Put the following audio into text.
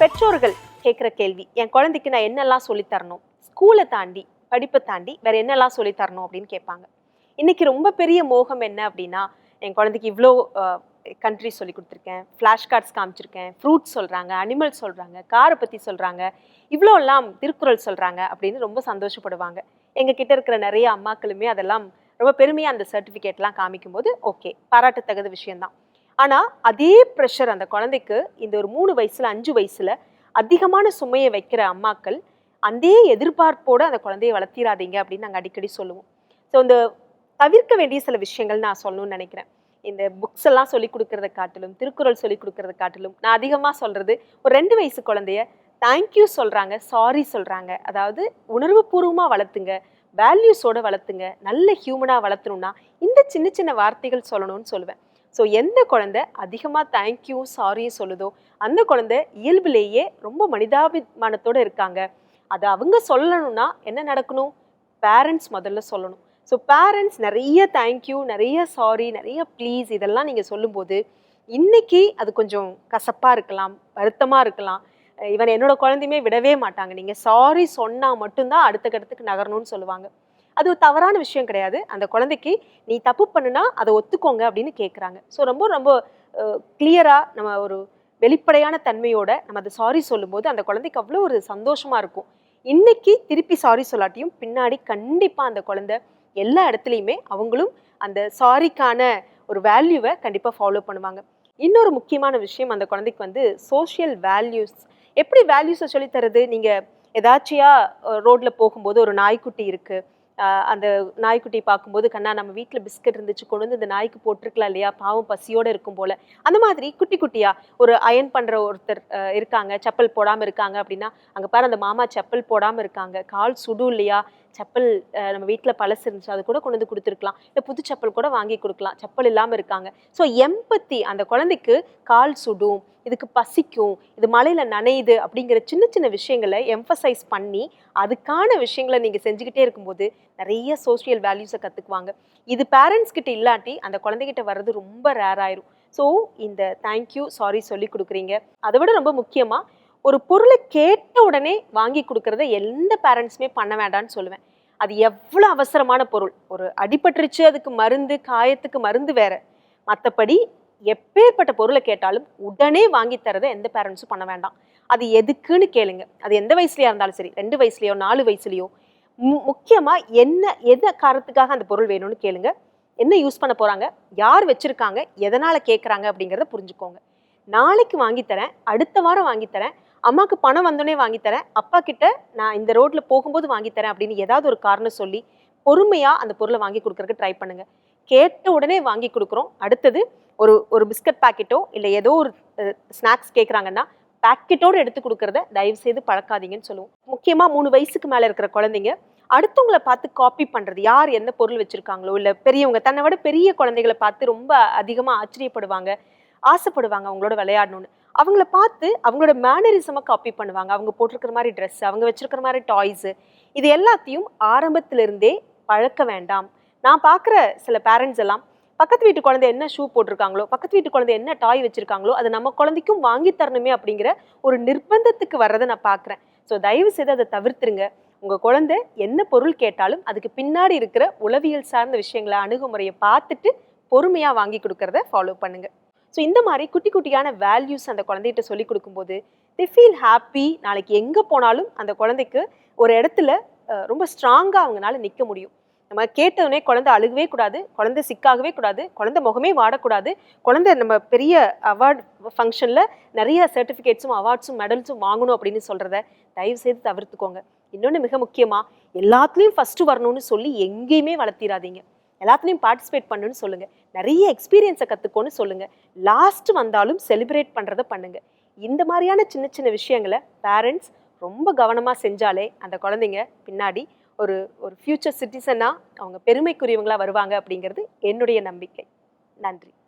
பெற்றோர்கள் கேட்குற கேள்வி என் குழந்தைக்கு நான் என்னெல்லாம் சொல்லித்தரணும் ஸ்கூலை தாண்டி படிப்பை தாண்டி வேற என்னெல்லாம் சொல்லித் தரணும் அப்படின்னு கேட்பாங்க. இன்னைக்கு ரொம்ப பெரிய மோகம் என்ன அப்படின்னா என் குழந்தைக்கு இவ்வளோ கண்ட்ரி சொல்லி கொடுத்துருக்கேன். ஃப்ளாஷ் கார்ட்ஸ் காமிச்சிருக்கேன். ஃப்ரூட்ஸ் சொல்கிறாங்க அனிமல்ஸ் சொல்கிறாங்க காரை பற்றி சொல்கிறாங்க இவ்வளோலாம் திருக்குறள் சொல்கிறாங்க அப்படின்னு ரொம்ப சந்தோஷப்படுவாங்க. எங்கள் கிட்ட இருக்கிற நிறைய அம்மாக்களுமே அதெல்லாம் ரொம்ப பெருமையாக அந்த சர்டிஃபிகேட்லாம் காமிக்கும்போது ஓகே பாராட்டத்தகுந்த விஷயம்தான். ஆனால் அதே ப்ரெஷர் அந்த குழந்தைக்கு இந்த ஒரு மூணு வயசில் அஞ்சு வயசில் அதிகமான சுமையை வைக்கிற அம்மாக்கள் அதே எதிர்பார்ப்போடு அந்த குழந்தையை வளர்த்திராதீங்க அப்படின்னு நாங்கள் அடிக்கடி சொல்லுவோம். ஸோ இந்த தவிர்க்க வேண்டிய சில விஷயங்கள் நான் சொல்லணும்னு நினைக்கிறேன். இந்த புக்ஸ் எல்லாம் சொல்லி கொடுக்கறத காட்டிலும் திருக்குறள் சொல்லி கொடுக்கறத காட்டிலும் நான் அதிகமாக சொல்கிறது ஒரு ரெண்டு வயசு குழந்தைய தேங்க்யூ சொல்கிறாங்க சாரி சொல்கிறாங்க அதாவது உணர்வுபூர்வமாக வளர்த்துங்க வேல்யூஸோட வளர்த்துங்க நல்ல ஹியூமனாக வளர்த்தணும்னா இந்த சின்ன சின்ன வார்த்தைகள் சொல்லணும்னு சொல்லுவேன். ஸோ எந்த குழந்தை அதிகமாக தேங்க்யூ சாரி சொல்லுதோ அந்த குழந்தை இயல்பிலேயே ரொம்ப மனிதாபிமானத்தோடு இருக்காங்க. அது அவங்க சொல்லணும்னா என்ன நடக்கணும்? பேரண்ட்ஸ் முதல்ல சொல்லணும். ஸோ பேரண்ட்ஸ் நிறைய தேங்க்யூ நிறைய சாரி நிறைய ப்ளீஸ் இதெல்லாம் நீங்கள் சொல்லும்போது இன்னைக்கு அது கொஞ்சம் கசப்பாக இருக்கலாம் வருத்தமாக இருக்கலாம். இவன் என்னோட குழந்தையுமே விடவே மாட்டாங்க. நீங்கள் சாரி சொன்னால் மட்டும்தான் அடுத்த கட்டத்துக்கு நகரணும்னு சொல்லுவாங்க. அது ஒரு தவறான விஷயம் கிடையாது. அந்த குழந்தைக்கு நீ தப்பு பண்ணுனா அதை ஒத்துக்கோங்க அப்படின்னு கேட்குறாங்க ஸோ ரொம்ப ரொம்ப கிளியராக நம்ம ஒரு வெளிப்படையான தன்மையோட நம்ம அதை சாரி சொல்லும்போது அந்த குழந்தைக்கு அவ்வளோ ஒரு சந்தோஷமாக இருக்கும். இன்னைக்கு திருப்பி சாரி சொல்லாட்டியும் பின்னாடி கண்டிப்பாக அந்த குழந்தை எல்லா இடத்துலையுமே அவங்களும் அந்த சாரிக்கான ஒரு வேல்யூவை கண்டிப்பாக ஃபாலோ பண்ணுவாங்க. இன்னொரு முக்கியமான விஷயம் அந்த குழந்தைக்கு வந்து சோஷியல் வேல்யூஸ் எப்படி வேல்யூஸை சொல்லித் தருது? நீங்கள் ஏதாச்சியாக ரோட்டில் போகும்போது ஒரு நாய்க்குட்டி இருக்குது அந்த நாய்க்குட்டியை பார்க்கும்போது கண்ணா நம்ம வீட்டில் பிஸ்கட் இருந்துச்சு கொண்டு வந்து இந்த நாய்க்கு போட்டிருக்கலாம் இல்லையா? பாவம் பசியோடு இருக்கும் போல. அந்த மாதிரி குட்டி குட்டியா ஒரு அயன் பண்ணுற ஒருத்தர் அஹ், இருக்காங்க. செப்பல் போடாமல் இருக்காங்க அப்படின்னா அங்கே பாரு அந்த மாமா செப்பல் போடாமல் இருக்காங்க. கால் சுடும் இல்லையா? செப்பல் நம்ம வீட்டில் பழசு இருந்துச்சு அது கூட கொண்டு வந்து கொடுத்துருக்கலாம். இல்லை புது செப்பல் கூட வாங்கி கொடுக்கலாம். செப்பல் இல்லாமல் இருக்காங்க. ஸோ எம்பத்தி அந்த குழந்தைக்கு கால் சுடும் இதுக்கு பசிக்கும் இது மலையில் நனையுது அப்படிங்கிற சின்ன சின்ன விஷயங்களை எம்ஃபசைஸ் பண்ணி அதுக்கான விஷயங்களை நீங்கள் செஞ்சுக்கிட்டே இருக்கும்போது நிறைய சோஷியல் வேல்யூஸை கற்றுக்குவாங்க இது பேரண்ட்ஸ் கிட்ட இல்லாட்டி அந்த குழந்தைகிட்ட வர்றது ரொம்ப ரேர் ஆயிரும். ஸோ இந்த தேங்க்யூ சாரி சொல்லி கொடுக்குறீங்க. அதை விட ரொம்ப முக்கியமாக ஒரு பொருளை கேட்ட உடனே வாங்கி கொடுக்கறத எந்த பேரண்ட்ஸுமே பண்ண வேண்டாம்னு சொல்லுவேன். அது எவ்வளோ அவசரமான பொருள். ஒரு அடிபட்டுருச்சு அதுக்கு மருந்து காயத்துக்கு மருந்து வேற. மற்றபடி எப்பேற்பட்ட பொருளை கேட்டாலும் உடனே வாங்கி தரதை எந்த பேரண்ட்ஸும் பண்ண வேண்டாம். அது எதுக்குன்னு கேளுங்க. அது எந்த வயசுலையா இருந்தாலும் சரி ரெண்டு வயசுலையோ நாலு வயசுலையோ மு- என்ன எந்த காரணத்துக்காக அந்த பொருள் வேணும்னு கேளுங்க. என்ன யூஸ் பண்ண போகிறாங்க யார் வச்சுருக்காங்க எதனால் கேட்குறாங்க அப்படிங்கிறத புரிஞ்சுக்கோங்க. நாளைக்கு வாங்கித்தரேன் அடுத்த வாரம் வாங்கித்தரேன் அம்மாவுக்கு பணம் வந்தோடனே வாங்கித்தரேன் அப்பா கிட்ட நான் இந்த ரோட்டில் போகும்போது வாங்கித்தரேன் அப்படின்னு ஏதாவது ஒரு காரணம் சொல்லி பொறுமையாக அந்த பொருளை வாங்கி கொடுக்குறக்கு ட்ரை பண்ணுங்கள் கேட்ட உடனே வாங்கி கொடுக்குறோம். அடுத்தது ஒரு ஒரு பிஸ்கட் பாக்கெட்டோ இல்லை ஏதோ ஒரு ஸ்நாக்ஸ் கேட்குறாங்கன்னா பாக்கெட்டோடு எடுத்து கொடுக்குறத தயவு செய்து பழக்காதீங்கன்னு சொல்லுவோம். முக்கியமாக மூணு வயசுக்கு மேலே இருக்கிற குழந்தைங்க அடுத்தவங்களை பார்த்து காப்பி பண்ணுறது யார் எந்த பொருள் வச்சுருக்காங்களோ இல்லை பெரியவங்க தன்னை விட பெரிய குழந்தைகளை பார்த்து ரொம்ப அதிகமாக ஆச்சரியப்படுவாங்க. ஆசைப்படுவாங்க அவங்களோட விளையாடணும்னு. அவங்கள பார்த்து அவங்களோட மேனரிசமாக காப்பி பண்ணுவாங்க. அவங்க போட்டிருக்கிற மாதிரி ட்ரெஸ் அவங்க வச்சிருக்கிற மாதிரி டாய்ஸு இது எல்லாத்தையும் ஆரம்பத்திலிருந்தே பழக்க வேண்டாம். நான் பார்க்குற சில பேரண்ட்ஸ் எல்லாம் பக்கத்து வீட்டு குழந்தை என்ன ஷூ போட்டிருக்காங்களோ பக்கத்து வீட்டு குழந்தை என்ன டாய் வச்சிருக்காங்களோ அதை நம்ம குழந்தைக்கும் வாங்கி தரணுமே அப்படிங்கிற ஒரு நிர்பந்தத்துக்கு வர்றதை நான் பார்க்குறேன். ஸோ தயவு செய்து அதை தவிர்த்துருங்க. உங்கள் குழந்தை என்ன பொருள் கேட்டாலும் அதுக்கு பின்னாடி இருக்கிற உளவியல் சார்ந்த விஷயங்களை அணுகுமுறையை பார்த்துட்டு பொறுமையாக வாங்கி கொடுக்கறத ஃபாலோ பண்ணுங்கள் ஸோ இந்த மாதிரி குட்டி குட்டியான வேல்யூஸ் அந்த குழந்தைகிட்ட சொல்லி கொடுக்கும்போது தி ஃபீல் ஹாப்பி நாளைக்கு எங்கே போனாலும் அந்த குழந்தைக்கு ஒரு இடத்துல ரொம்ப ஸ்ட்ராங்காக அவங்களால நிற்க முடியும். நம்ம கேட்டதுனே குழந்தை அழுகவே கூடாது குழந்தை சிக்காகவே கூடாது குழந்தை முகமே வாடக்கூடாது. குழந்தை நம்ம பெரிய அவார்ட் ஃபங்க்ஷனில் நிறைய சர்டிஃபிகேட்ஸும் அவார்ட்ஸும் மெடல்ஸும் வாங்கணும் அப்படின்னு சொல்கிறத தயவு செய்து தவிர்த்துக்கோங்க. இன்னொன்று மிக முக்கியமாக எல்லாத்துலேயும் ஃபஸ்ட்டு வரணும்னு சொல்லி எங்கேயுமே வளர்த்திடாதீங்க எல்லாத்துலேயும் பார்ட்டிசிபேட் பண்ணுன்னு சொல்லுங்கள் நிறைய எக்ஸ்பீரியன்ஸை கற்றுக்கோன்னு சொல்லுங்கள் லாஸ்ட் வந்தாலும் செலிப்ரேட் பண்ணுறதை பண்ணுங்கள் இந்த மாதிரியான சின்ன சின்ன விஷயங்களை பேரண்ட்ஸ் ரொம்ப கவனமாக செஞ்சாலே அந்த குழந்தைங்க பின்னாடி ஒரு ஒரு ஃப்யூச்சர் சிட்டிசனாக அவங்க பெருமைக்குரியவங்களாக வருவாங்க அப்படிங்கிறது என்னுடைய நம்பிக்கை. நன்றி.